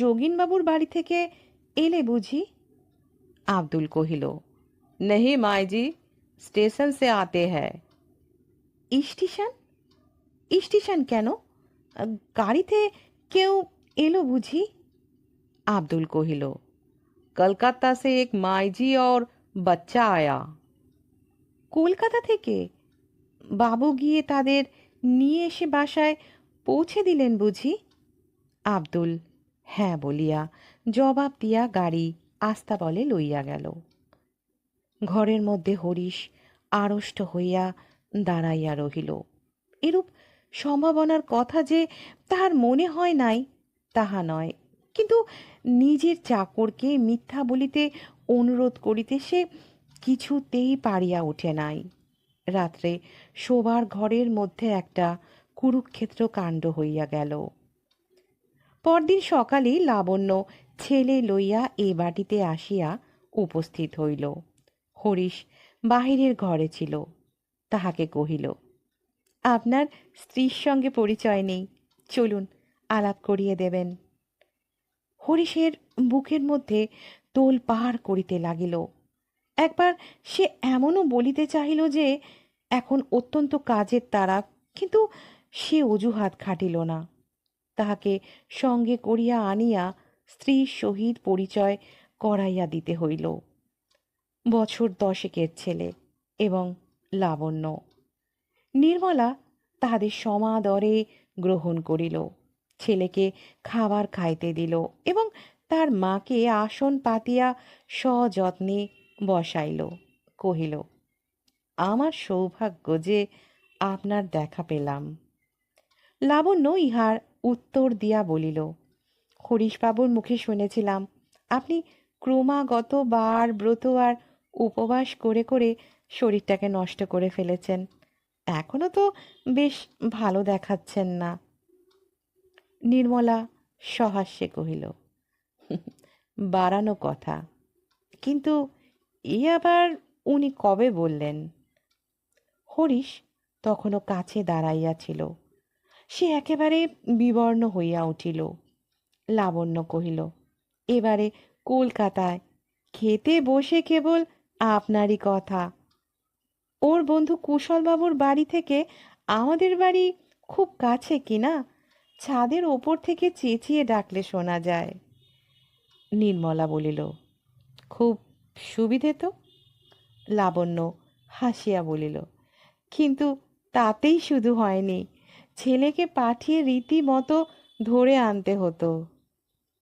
যোগিনবাবুর বাড়ি থেকে এলে বুঝি? আব্দুল কহিল, নেহি মাইজি, স্টেশন সে আতে হ্যায়। স্টেশন? স্টেশন কেন? গাড়িতে কেউ এলো বুঝি? আব্দুল কহিল, কলকাতা সে এক মাইজি और বাচ্চা আয়া। কলকাতা থেকে? বাবু গিয়ে তাদের নিয়ে এসে বাসায় পৌঁছে দিলেন বুঝি? আব্দুল হ্যাঁ বলিয়া জবাব দিয়া গাড়ি আস্তা বলে লইয়া গেল। ঘরের মধ্যে হরিশ আড়ষ্ট হইয়া দাঁড়াইয়া রহিল। এরূপ সম্ভাবনার কথা যে তাহার মনে হয় নাই, তাহা নয়। কিন্তু নিজের চাকরকে মিথ্যা বলিতে অনুরোধ করিতে সে কিছুতেই পারিয়া ওঠে নাই। রাত্রে শোবার ঘরের মধ্যে একটা কুরুক্ষেত্র কাণ্ড হইয়া গেল। পরদিন সকালে লাবণ্য ছেলে লইয়া এ বাটিতে আসিয়া উপস্থিত হইল। হরিশ বাহিরের ঘরে ছিল। তাহাকে কহিল, আপনার স্ত্রীর সঙ্গে পরিচয় নেই। চলুন আলাপ করিয়ে দেবেন। হরিশের বুকের মধ্যে তোল পাহাড় করিতে লাগিল। একবার সে এমনও বলিতে চাহিল যে, এখন অত্যন্ত কাজের তারা কিন্তু সে অজুহাত খাটিল না। তাহাকে সঙ্গে করিয়া আনিয়া স্ত্রীর সহিত পরিচয় করাইয়া দিতে হইল। বছর দশেকের ছেলে এবং লাবণ্য। নির্মলা তাহাদের সমাদরে গ্রহণ করিল। ছেলেকে খাবার খাইতে দিল এবং তার মাকে আসন পাতিয়া সযত্নে বসাইল। কহিল, আমার সৌভাগ্য যে আপনার দেখা পেলাম। লাবণ্য ইহার উত্তর দিয়া বলিল, হরিশবাবুর মুখে শুনেছিলাম, আপনি ক্রমাগত বার ব্রত আর উপবাস করে করে শরীরটাকে নষ্ট করে ফেলেছেন। এখনও তো বেশ ভালো দেখাচ্ছেন না নির্মলা সহাস্যে কহিল, বাড়ানো কথা, কিন্তু এ আবার উনি কবে বললেন হরিশ তখনও কাছে দাঁড়াইয়াছিল সে একেবারে বিবর্ণ হইয়া উঠিল। লাবণ্য কহিল, এবারে কলকাতায় খেতে বসে কেবল আপনারই কথা। ওর বন্ধু কুশলবাবুর বাড়ি থেকে আমাদের বাড়ি খুব কাছে কি না? ছাদের ওপর থেকে চেঁচিয়ে ডাকলে শোনা যায়। নির্মলা বলিল, খুব সুবিধে তো? লাবণ্য হাসিয়া বলিল, কিন্তু তাতেই শুধু হয়নি। ছেলেকে পাঠিয়ে রীতিমতো ধরে আনতে হতো।